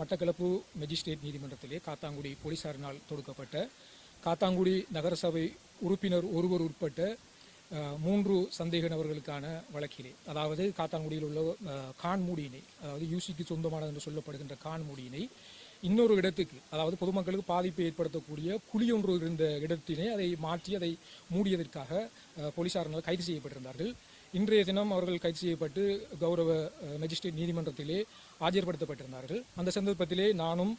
Batticaloa magistrate நீதிமன்றத்திலே காத்தாங்குடி போலீசாரினால் தொடுக்கப்பட்ட காத்தாங்குடி நகரசபை உறுப்பினர் ஒருவர் உட்பட்ட மூன்று சந்தேக நபர்களுக்கான வழக்கிலே. அதாவது காத்தாங்குடியில் உள்ள கான்மூடியினை அதாவது யூசிக்கு சொந்தமானது என்று சொல்லப்படுகின்ற கான்மூடியினை இன்னொரு இடத்துக்கு அதாவது பொதுமக்களுக்கு பாதிப்பை ஏற்படுத்தக்கூடிய குழி ஒன்று இருந்த இடத்தினை அதை மாற்றி அதை மூடியதற்காக போலீசாரினால் கைது செய்யப்பட்டிருந்தார்கள். இன்றைய தினம் அவர்கள் கைது செய்யப்பட்டு கௌரவ மெஜிஸ்ட்ரேட் நீதிமன்றத்திலே ஆஜர்படுத்தப்பட்டிருந்தார்கள். அந்த சந்தர்ப்பத்திலே நானும்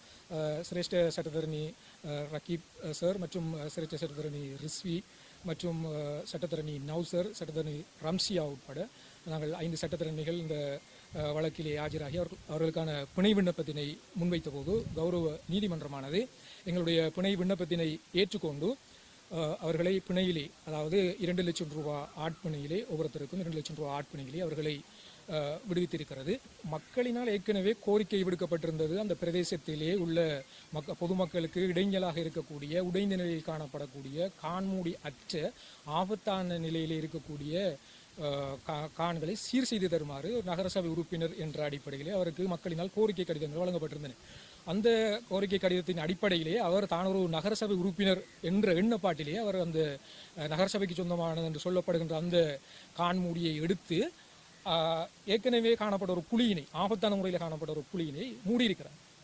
சிரேஷ்ட சட்டத்தரணி ரக்கீப் சார் மற்றும் சிரேஷ்ட சட்டத்தரணி ரிஸ்வி மற்றும் சட்டத்தரணி நௌசர் சட்டத்தரணி ரம்சியா உட்பட நாங்கள் ஐந்து சட்டத்தரணிகள் இந்த வழக்கிலே ஆஜராகி அவர்கள் அவர்களுக்கான பிணை விண்ணப்பத்தினை முன்வைத்த போது கௌரவ நீதிமன்றமானது எங்களுடைய பிணை விண்ணப்பத்தினை ஏற்றுக்கொண்டு அவர்களை பிணையிலே அதாவது இரண்டு லட்சம் ரூபா ஆட்பணியிலே ஒவ்வொருத்தருக்கும் இரண்டு லட்சம் ரூபா ஆட்பணியிலே அவர்களை விடுவித்திருக்கிறது. மக்களினால் ஏற்கனவே கோரிக்கை விடுக்கப்பட்டிருந்தது. அந்த பிரதேசத்திலே உள்ள மக்க பொதுமக்களுக்கு இடைஞ்சலாக இருக்கக்கூடிய உடைந்த நிலையில் காணப்படக்கூடிய கான்மூடி அற்ற ஆபத்தான நிலையிலே இருக்கக்கூடிய கா- கான்களை சீர் செய்து தருமாறு நகரசபை உறுப்பினர் என்ற அடிப்படையிலே அவருக்கு மக்களினால் கோரிக்கை கடிதங்கள் வழங்கப்பட்டிருந்தன. அந்த கோரிக்கை கடிதத்தின் அடிப்படையிலே அவர் தான் ஒரு நகரசபை உறுப்பினர் என்ற எண்ணப்பாட்டிலேயே அவர் அந்த நகரசபைக்கு சொந்தமானது என்று சொல்லப்படுகின்ற அந்த கான்மூடியை எடுத்து ஏற்கனவே காணப்பட்ட ஒரு புலியினை ஆபத்தான முறையில் காணப்பட்ட ஒரு புலியினை மூடியிருக்கிறார்.